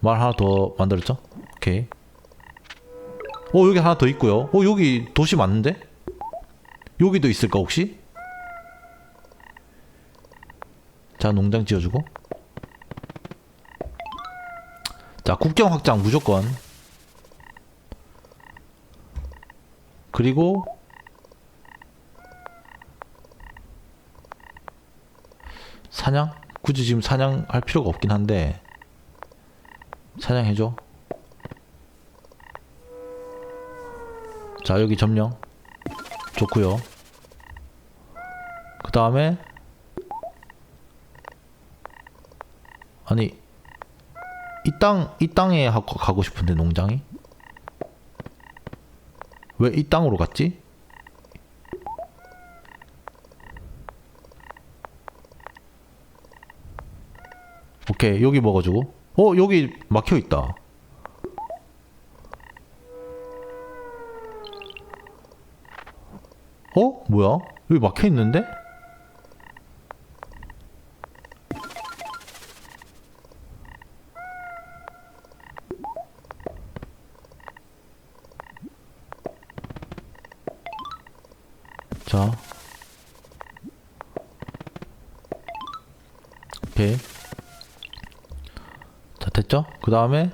말 하나 더 만들었죠? 오케이. 어 여기 하나 더 있고요. 어 여기 도시 맞는데? 여기도 있을까 혹시? 자 농장 지어주고. 자 국경 확장 무조건. 그리고 사냥? 굳이 지금 사냥할 필요가 없긴 한데 사냥해줘. 자 여기 점령. 좋구요. 그 다음에 아니 이 땅 이 땅에 하- 가고 싶은데 농장이? 왜 이 땅으로 갔지? 오케이 여기 먹어주고 어 여기 막혀 있다. 어? 뭐야? 여기 막혀 있는데? 자. 오케이 자 됐죠? 그 다음에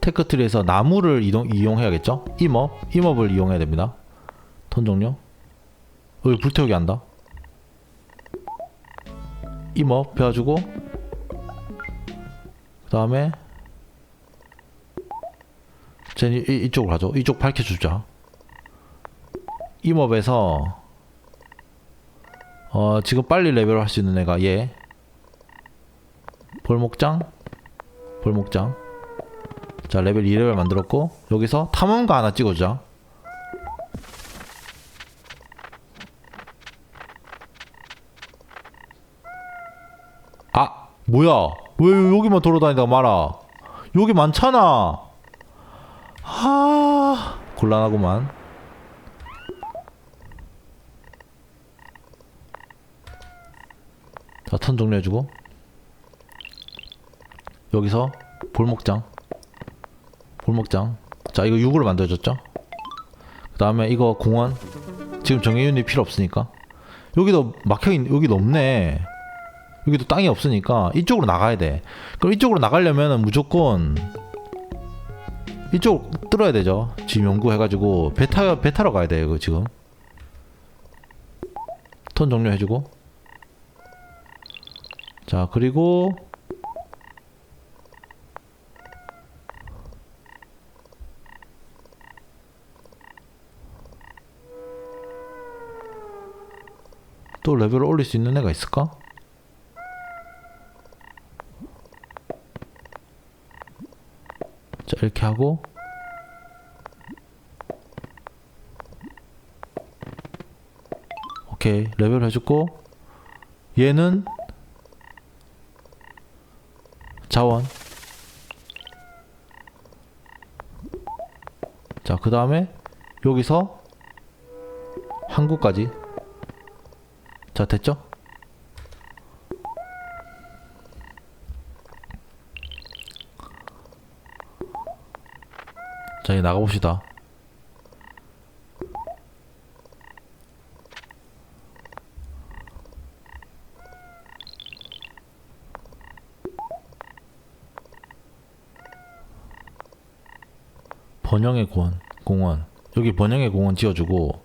테크트리에서 나무를 이동, 이용해야겠죠? 임업, 임업을 이용해야 됩니다. 턴 종료. 여기 불태우기 한다. 임업 배워주고 그 다음에 쟤 이, 이쪽으로 가죠. 이쪽 밝혀주자. 임업에서 어 지금 빨리 레벨을 할수 있는 애가 얘. 볼목장? 볼목장. 자 레벨 2레벨 만들었고 여기서 탐험가 하나 찍어주자. 아 뭐야? 왜 여기만 돌아다니다가 말아? 여기 많잖아. 아 곤란하구만 자, 턴 종료해주고. 여기서 볼목장. 볼목장. 자 이거 6으로 만들어줬죠? 그 다음에 이거 공원. 지금 정해윤이 필요 없으니까. 여기도 막혀있 여기도 없네. 여기도 땅이 없으니까 이쪽으로 나가야 돼. 그럼 이쪽으로 나가려면 무조건 이쪽 뚫어야 되죠. 지금 연구해가지고 배, 타, 배 타러 가야 돼 이거 지금. 턴 종료해주고 자 그리고 또 레벨을 올릴 수 있는 애가 있을까? 자 이렇게 하고 오케이 레벨 해줬고 얘는 자원. 자 그 다음에 여기서 항구까지. 자 됐죠? 자 이제 나가봅시다 번영의 공원, 공원. 여기 번영의 공원 지어주고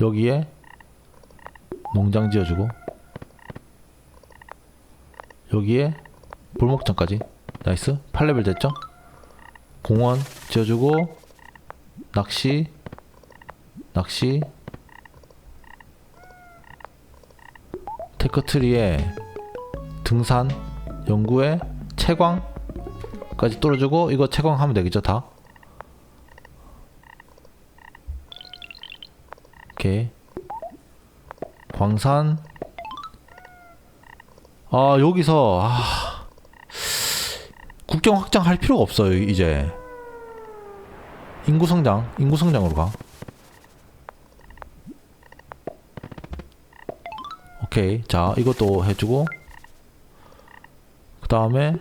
여기에 농장 지어주고 여기에 볼목장까지. 나이스. 8레벨 됐죠? 공원 지어주고 낚시 낚시. 테크트리에 등산 연구에 채광 까지 뚫어주고 이거 채광하면 되겠죠 다? 오케이. 광산. 아 여기서 아. 국경 확장할 필요가 없어요 이제. 인구 성장 인구 성장으로 가. 오케이. 자, 이것도 해주고. 그 다음에,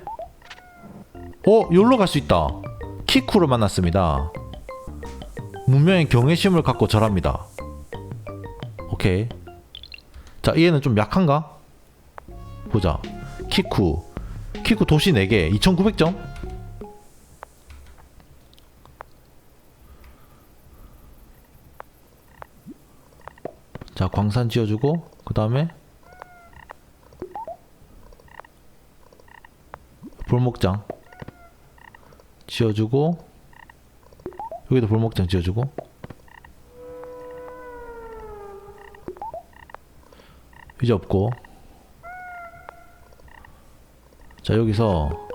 어, 여기로 갈 수 있다. 키쿠를 만났습니다. 문명의 경외심을 갖고 절합니다. 오케이. 자, 얘는 좀 약한가? 보자. 키쿠. 키쿠 도시 4개. 2900점? 자, 광산 지어주고, 그 다음에, 볼목장 지어주고, 여기도 볼목장 지어주고, 이제 없고, 자, 여기서,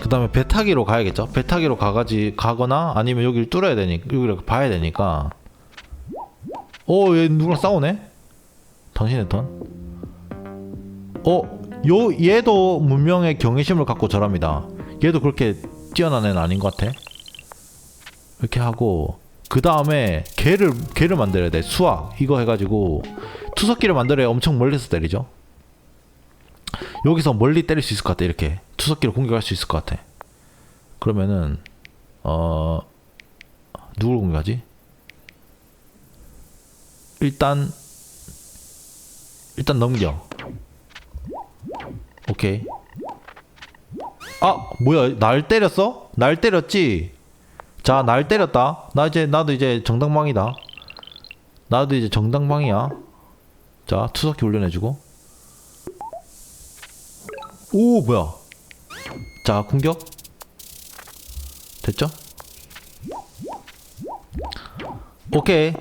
그 다음에 배 타기로 가야겠죠? 배 타기로 가가지, 가거나, 아니면 여기를 뚫어야 되니까, 여기를 봐야 되니까, 어, 얘 누구랑 싸우네? 당신의 턴. 어, 요 얘도 문명의 경외심을 갖고 절합니다. 얘도 그렇게 뛰어난 애는 아닌 것 같아. 이렇게 하고 그 다음에 개를 개를 만들어야 돼. 수학 이거 해가지고 투석기를 만들어야 엄청 멀리서 때리죠. 여기서 멀리 때릴 수 있을 것 같아. 이렇게 투석기를 공격할 수 있을 것 같아. 그러면은 어 누굴 공격하지? 일단 일단 넘겨. 오케이. 아 뭐야 날 때렸어? 날 때렸지? 자 날 때렸다. 나 이제 나도 이제 정당방이다. 나도 이제 정당방이야. 자 투석기 훈련해주고. 오 뭐야? 자 공격. 됐죠? 오케이.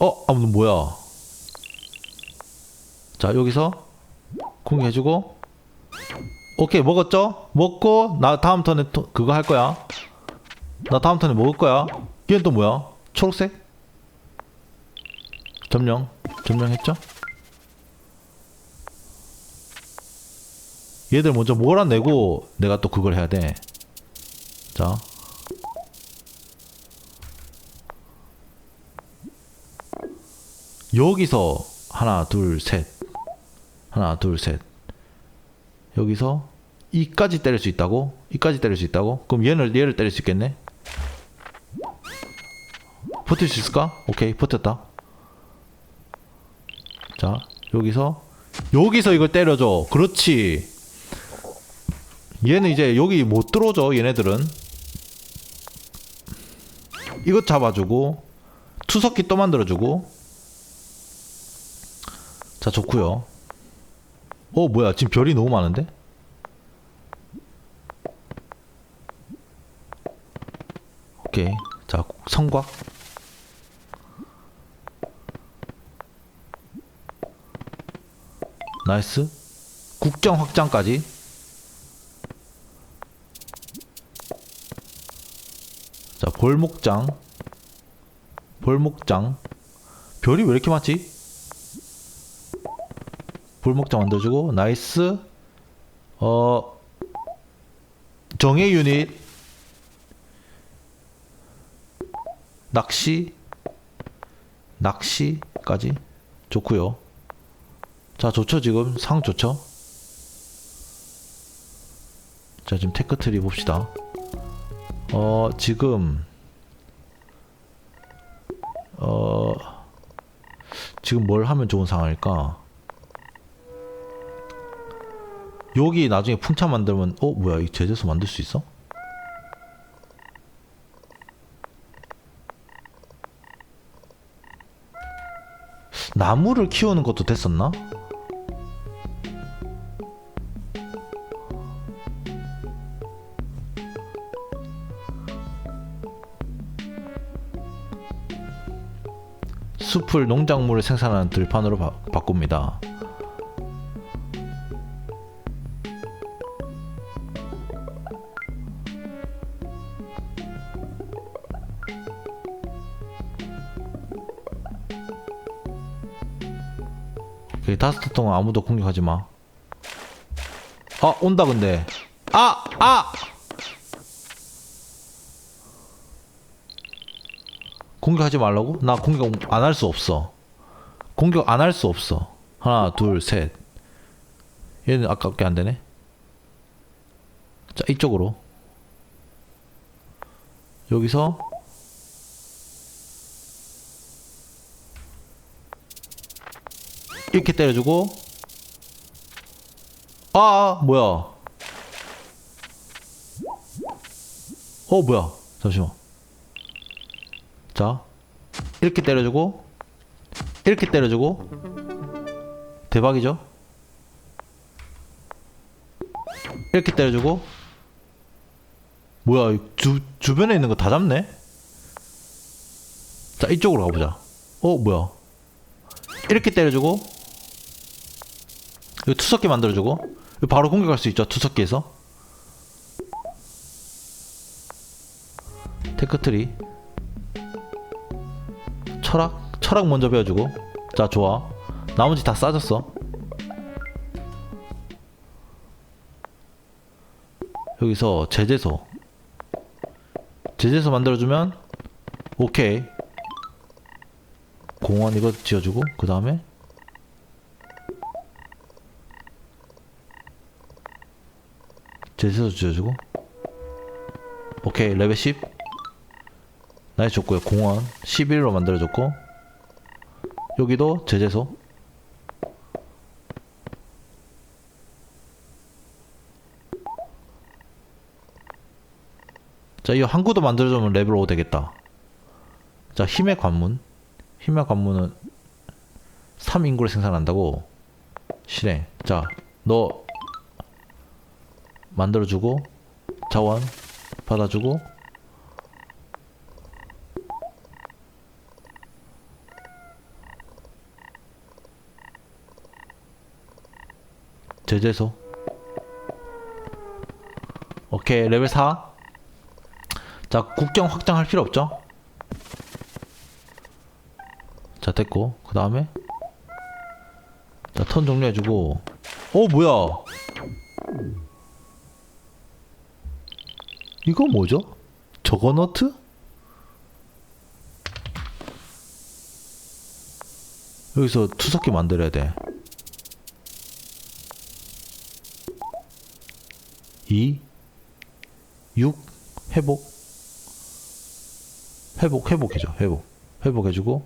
어, 아, 뭐야? 자, 여기서 공격해주고. 오케이, 먹었죠? 먹고, 나 다음 턴에 또 그거 할 거야. 나 다음 턴에 먹을 거야. 얘는 또 뭐야? 초록색? 점령. 점령했죠? 얘들 먼저 몰아내고, 내가 또 그걸 해야 돼. 자. 여기서 하나 둘 셋 하나 둘 셋 여기서 이까지 때릴 수 있다고? 이까지 때릴 수 있다고? 그럼 얘를 얘를 때릴 수 있겠네? 버틸 수 있을까? 오케이 버텼다. 자 여기서 여기서 이걸 때려줘. 그렇지. 얘는 이제 여기 못 들어오죠 얘네들은. 이것 잡아주고 투석기 또 만들어주고. 자 좋고요. 어 뭐야 지금 별이 너무 많은데 오케이 자 성곽. 나이스. 국정 확장까지. 자 볼목장. 볼목장. 별이 왜 이렇게 많지? 불목장 만들어주고 나이스. 어 정예 유닛 낚시? 낚시까지? 좋고요. 자 좋죠 지금? 상 좋죠? 자 지금 테크트리 봅시다. 어 지금 어 지금 뭘 하면 좋은 상황일까? 여기 나중에 풍차 만들면 어 뭐야 이 제재소 만들 수 있어? 나무를 키우는 것도 됐었나? 숲을 농작물을 생산하는 들판으로 바, 바꿉니다. 다섯 턴 동안 아무도 공격하지 마. 아 온다 근데. 아 아. 공격하지 말라고? 나 공격 안 할 수 없어. 공격 안 할 수 없어. 하나 둘 셋 얘는 아깝게 안 되네 자 이쪽으로 여기서 이렇게 때려주고. 아, 아 뭐야? 어 뭐야? 잠시만. 자 이렇게 때려주고 이렇게 때려주고. 대박이죠? 이렇게 때려주고. 뭐야 이 주, 주변에 있는 거 다 잡네? 자 이쪽으로 가보자. 어 뭐야? 이렇게 때려주고 이거 투석기 만들어주고. 바로 공격할 수 있죠 투석기에서. 테크트리. 철학 철학 먼저 배워주고. 자 좋아. 나머지 다 싸졌어. 여기서 제재소. 제재소 만들어주면 오케이. 공원 이거 지어주고 그 다음에 제재소 지어주고. 오케이 레벨 10 나이 좋고요. 공원 11로 만들어줬고. 여기도 제재소. 자 이거 항구도 만들어주면 레벨 5 되겠다. 자 힘의 관문. 힘의 관문은 3인구를 생산한다고. 실행. 자 너 만들어주고 자원 받아주고 제재소. 오케이 레벨 4 자 국경 확장할 필요 없죠? 자 됐고 그 다음에? 자 턴 종료해주고. 어 뭐야 이거 뭐죠? 저거너트? 여기서 투석기 만들어야 돼. 2 6 회복 회복 회복해줘 회복 회복해주고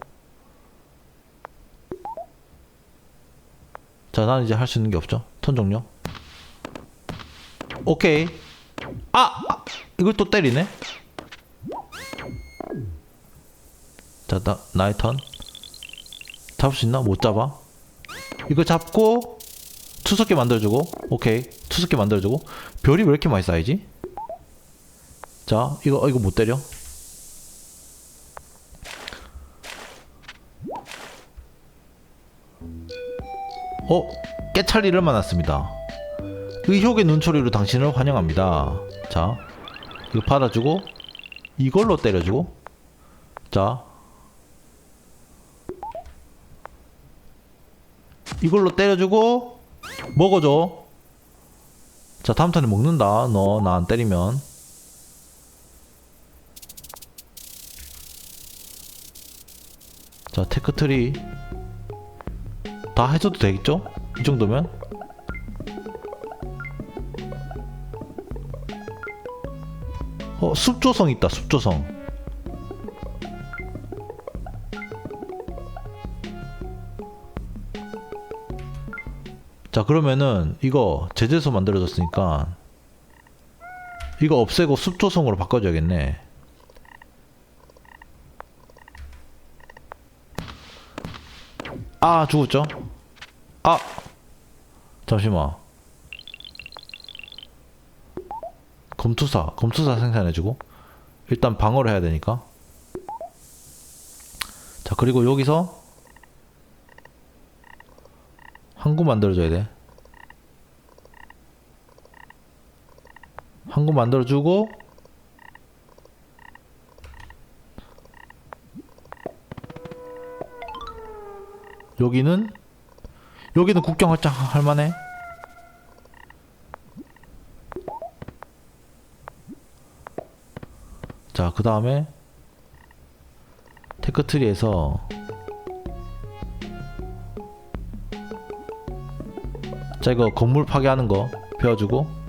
자 나는 이제 할 수 있는 게 없죠 턴 종료 오케이 아! 아! 이걸 또 때리네? 자, 나, 나의 턴. 잡을 수 있나? 못 잡아. 이거 잡고, 투석기 만들어주고, 오케이. 투석기 만들어주고. 별이 왜 이렇게 많이 쌓이지? 자, 이거, 어, 이거 못 때려. 어? 깨찰리를 만났습니다. 의혹의 눈초리로 당신을 환영합니다. 자, 이거 받아주고, 이걸로 때려주고, 자, 이걸로 때려주고, 먹어줘. 자, 다음 턴에 먹는다. 너, 나 안 때리면. 자, 테크트리. 다 해줘도 되겠죠? 이 정도면? 어, 숲조성 있다, 숲조성. 자, 그러면은 이거 제재소 만들어졌으니까 이거 없애고 숲조성으로 바꿔줘야겠네. 아, 죽었죠? 아! 잠시만. 검투사, 검투사 생산해주고 일단 방어를 해야 되니까. 자 그리고 여기서 항구 만들어줘야 돼. 항구 만들어주고 여기는 여기는 국경 확장 할만해. 그 다음에 테크트리에서 자 이거 건물 파괴하는 거 배워주고.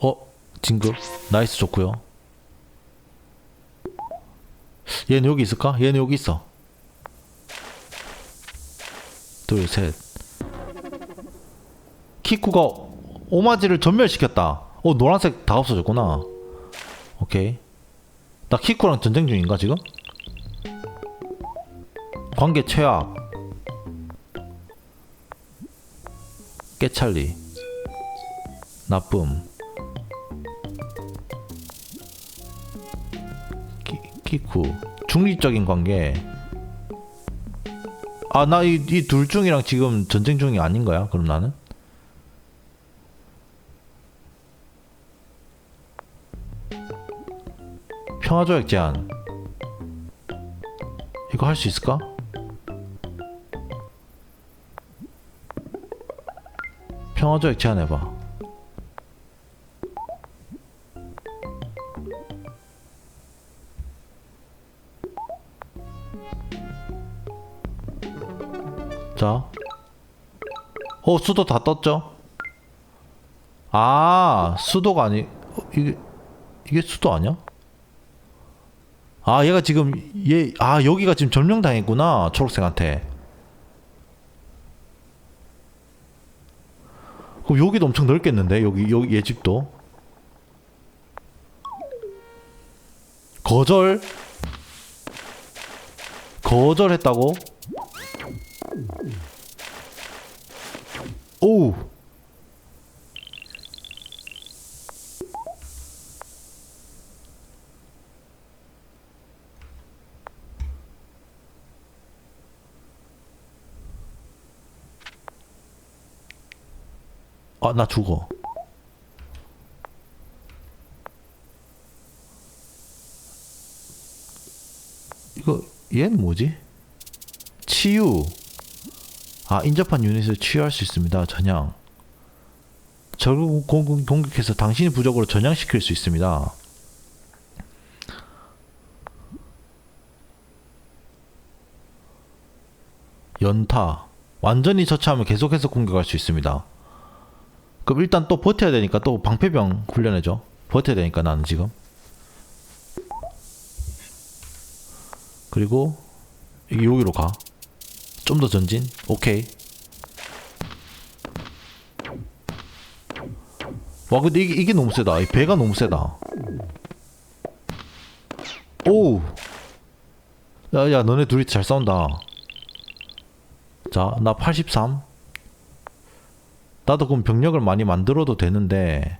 어 진급 나이스 좋고요. 얘는 여기 있을까? 얘는 여기 있어. 둘셋 키쿠가 오마지를 전멸시켰다. 어 노란색 다 없어졌구나. 오케이. 나 키쿠랑 전쟁 중인가 지금? 관계 최악. 깨찰리. 나쁨. 키, 키쿠. 중립적인 관계. 아 나이이둘 중이랑 지금 전쟁 중이 아닌 거야 그럼 나는? 평화조약 제한 이거 할 수 있을까? 평화조약 제안해봐 자 어, 수도 다 떴죠? 아, 수도가 아니, 어, 이게, 이게 수도 아니야? 아, 얘가 지금, 얘, 아, 여기가 지금 점령당했구나. 초록색한테. 그럼 여기도 엄청 넓겠는데? 여기, 여기, 얘 집도. 거절? 거절했다고? 오 나 죽어. 이거, 얘는 뭐지? 치유. 아, 인접한 유닛을 치유할 수 있습니다. 전향. 적을 공- 공격해서 당신의 부적으로 전향시킬 수 있습니다. 연타. 완전히 처치하면 계속해서 공격할 수 있습니다. 그럼 일단 또 버텨야 되니까 또 방패병 훈련해줘. 버텨야 되니까 나는 지금. 그리고 여기로 가. 좀 더 전진. 오케이. 와 근데 이게, 이게 너무 세다. 이 배가 너무 세다. 오우. 야 야 너네 둘이 잘 싸운다. 자, 나 83. 나도 그럼 병력을 많이 만들어도 되는데.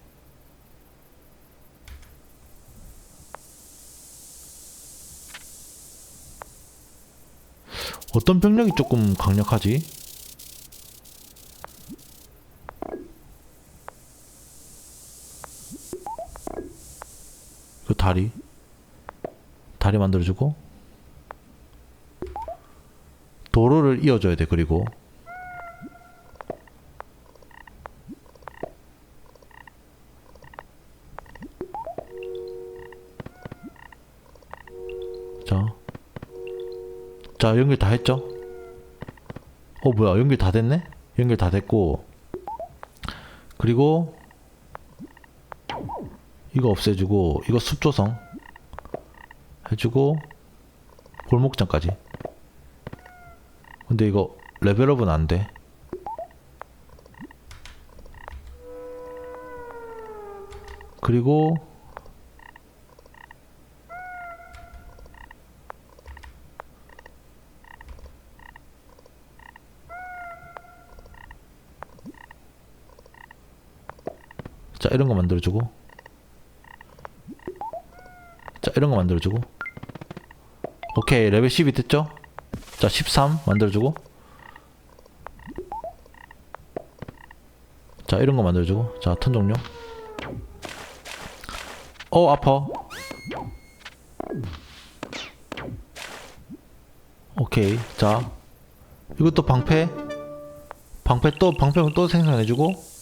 어떤 병력이 조금 강력하지? 그 다리. 다리 만들어주고. 도로를 이어줘야 돼 그리고 자, 자 연결 다 했죠? 어 뭐야 연결 다 됐네? 연결 다 됐고 그리고 이거 없애주고 이거 숲 조성 해주고 골목장까지 근데 이거 레벨업은 안 돼. 그리고 자 이런 거 만들어주고. 자 이런 거 만들어주고. 오케이 레벨 10이 됐죠? 자 13 만들어주고. 자 이런 거 만들어주고. 자 턴 종료. 어 아파. 오케이 자. 이것도 방패? 방패 또 방패 또 생산해주고